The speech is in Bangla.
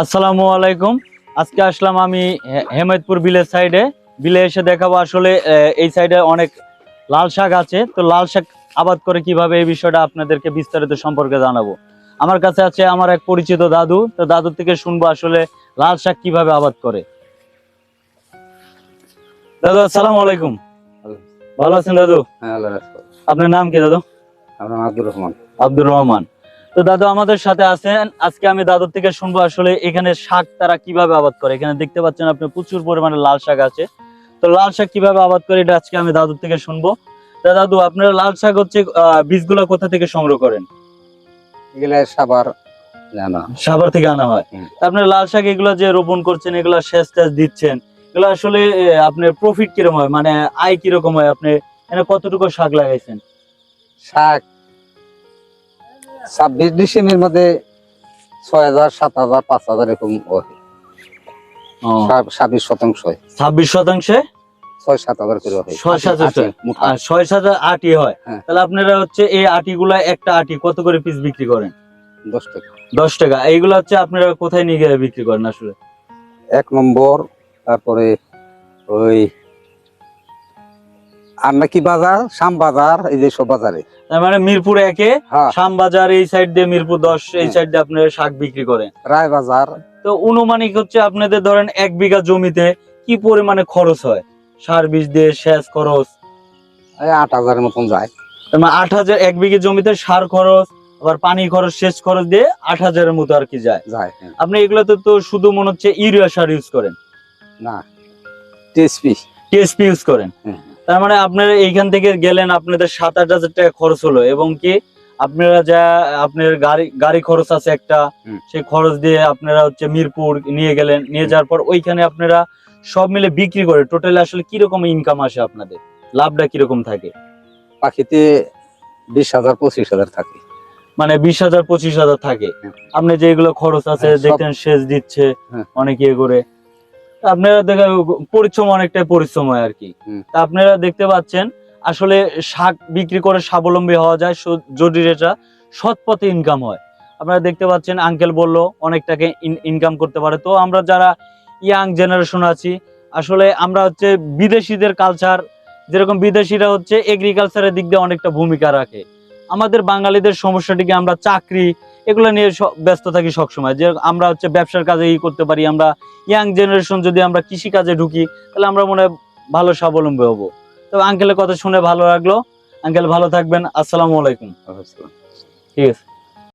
আসসালামু আলাইকুম। আজকে আসলাম আমি হেমায়তপুর বিলের সাইডে বিলে এসে দেখাবো আসলে এই সাইডে অনেক লাল শাক আছে। তো লাল শাক আবাদ করে কীভাবে এই বিষয়টা আপনাদেরকে বিস্তারিত সম্পর্কে জানাব। আমার কাছে আছে আমার এক পরিচিত দাদু। তো দাদুর থেকে শুনব আসলে লাল শাক কীভাবে আবাদ করে। দাদু আসসালামু আলাইকুম। ভালো আছেন দাদু? হ্যাঁ আপনার নাম কি দাদু? আমার নাম আব্দুর রহমান। আব্দুর রহমান। তো দাদু আমাদের সাথে আছেন। আজকে আমি দাদুর থেকে শুনব আসলে এখানে শাক তারা কীভাবে আবাদ করে। এখানে দেখতে পাচ্ছেন আপনি প্রচুর পরিমাণে লাল শাক আছে। তো লাল শাক কীভাবে আবাদ করে এটা আজকে আমি দাদুর থেকে শুনব। দাদু আপনারা লাল শাক হচ্ছে বীজগুলো কোথা থেকে সংগ্রহ করেন? এগুলা সাবার জানা থেকে আনা হয়। আপনার লাল শাক এগুলো যে রোপণ করছেন এগুলো সেচ টেচ দিচ্ছেন এগুলো আসলে আপনার প্রফিট কীরকম হয়? মানে আয় কীরকম হয়? আপনি এখানে কতটুকু শাক লাগাইছেন? শাক ছাব্বিশ ডিসেম্বরের মধ্যে ছয় হাজার সাত হাজার পাঁচ হাজার এরকম হয়। ছাব্বিশ শতাংশ ছাব্বিশ শতাংশে? ছয় সাত হাজার করে হয়। ছয় সাত হাজার। ছয় সাত আটি হয়। হ্যাঁ। তাহলে আপনারা হচ্ছে এই আটি গুলা একটা আটি কত করে পিস বিক্রি করেন? দশ টাকা। দশ টাকা। এইগুলা হচ্ছে আপনারা কোথায় নিয়ে গিয়ে বিক্রি করেন আসলে? এক নম্বর তারপরে ওই আর নাকি বাজার? শাম বাজার এই যে সব বাজারে। মানে মিরপুর একে হ্যাঁ। শ্যামবাজার এই সাইড দিয়ে মিরপুর দশ এই সাইড দিয়ে আপনারা শাক বিক্রি করেন। রায় বাজার। তো অনুমানিক হচ্ছে আপনাদের ধরেন এক বিঘা জমিতে কি পরিমাণে খরচ হয়? সার বীজ দিয়ে সেচ খরচ? আট হাজারের মতন যায়। মানে আট হাজার এক বিঘে জমিতে সার খরচ আবার পানি খরচ সেচ খরচ দিয়ে আট হাজারের মতো আর কি যায়। যায় হ্যাঁ। আপনি এগুলোতে তো শুধু মনে হচ্ছে ইউরিয়া সার ইউজ করেন। না টিএসপি টিএসপি ইউজ করেন। তার মানে আপনারা এইখান থেকে গেলেন আপনাদের সাত আট হাজার টাকা খরচ হলো এবং কি আপনারা যা আপনার গাড়ি গাড়ি খরচ আছে একটা সেই খরচ দিয়ে আপনারা হচ্ছে মিরপুর নিয়ে গেলেন নিয়ে যাওয়ার পর ওইখানে আপনারা সব মিলে বিক্রি করে টোটালি আসলে কীরকম ইনকাম আসে আপনাদের? লাভটা কীরকম থাকে? পাখিতে বিশ হাজার পঁচিশ হাজার থাকে। মানে বিশ হাজার পঁচিশ হাজার থাকে। আপনি যেগুলো খরচ আছে হ্যাঁ, দেখতেন সেচ দিচ্ছে হ্যাঁ। অনেক ইয়ে করে। আপনারা দেখা পরিশ্রম অনেকটাই পরিশ্রম হয় আর কি। তা আপনারা দেখতে পাচ্ছেন আসলে শাক বিক্রি করে স্বাবলম্বী হওয়া যায় যদি এটা সৎ পথে ইনকাম হয়। আপনারা দেখতে পাচ্ছেন আঙ্কেল বলল অনেক টাকা ইনকাম করতে পারে। তো আমরা যারা ইয়াং জেনারেশন আছি আসলে আমরা হচ্ছে বিদেশিদের কালচার যেরকম বিদেশিরা হচ্ছে এগ্রিকালচারের দিক দিয়ে অনেকটা ভূমিকা রাখে। আমাদের বাঙালিদের সমস্যাটিকে আমরা চাকরি এগুলো নিয়ে ব্যস্ত থাকি সবসময়। যে আমরা হচ্ছে ব্যবসার কাজে ই করতে পারি আমরা ইয়াং জেনারেশন যদি আমরা কৃষি কাজে ঢুকি তাহলে আমরা মনে হয় ভালো স্বাবলম্বী হব। তবে আঙ্কেলের কথা শুনে ভালো লাগল। আঙ্কেল ভালো থাকবেন। আসসালামু আলাইকুম। ঠিক আছে।